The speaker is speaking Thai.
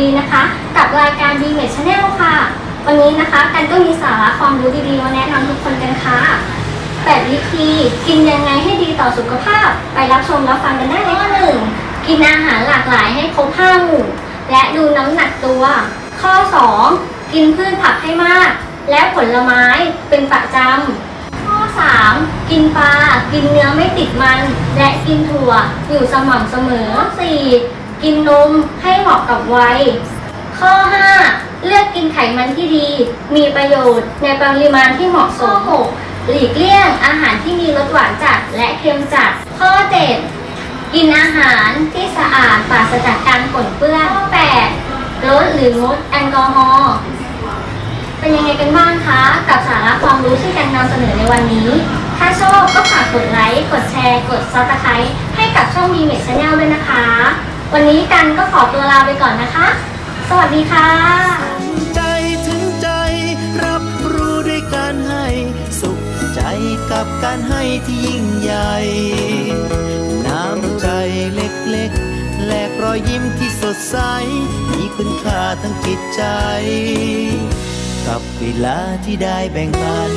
ดีนะคะ กับรายการ d m a t Channel ค่ะ วันนี้นะคะกันก็มีสาระความรู้ดีๆมาแนะนำทุกคนกันค่ะ8วิธีกินยังไงให้ดีต่อสุขภาพ ไปรับชมรับฟังกันได้เลยข้อหนึ่งกินอาหารหลากหลายให้ครบห้าหมู่ และดูน้ำหนักตัว ข้อ 2 กินพืชผักให้มาก และผลไม้เป็นประจำข้อ 3 กินปลา กินเนื้อไม่ติดมัน และกินถั่วอยู่สม่ำเสมอ 4. กินนมให้เหมาะกับวัย ข้อ 5 เลือกกินไขมันที่ดี มีประโยชน์ในปริมาณที่เหมาะสมข้อ6หลีกเลี่ยงอาหารที่มีรสหวานจัดและเค็มจัด ข้อ 7 กินอาหารที่สะอาดปราศจากการปนเปื้อน ข้อ 8 ลดหรืองดแอลกอฮอล์เป็นยังไงกันบ้างคะ กับสาระความรู้ที่กันนำเสนอในวันนี้ ถ้าชอบก็ฝากกดไลค์ กดแชร์ กดซับสไครต์ให้กับช่องมีเมชแนลด้วยนะคะ วันนี้กันก็ขอตัวลาไปก่อนนะคะ สวัสดีค่ะ ใจถึงใจ รับรู้ด้วยการให้ สุขใจกับการให้ที่ยิ่งใหญ่ น้ำใจเล็กๆ แลกรอยยิ้มที่สดใส มีคุณค่าทั้งจิตใจ กับเวลาที่ได้แบ่งปัน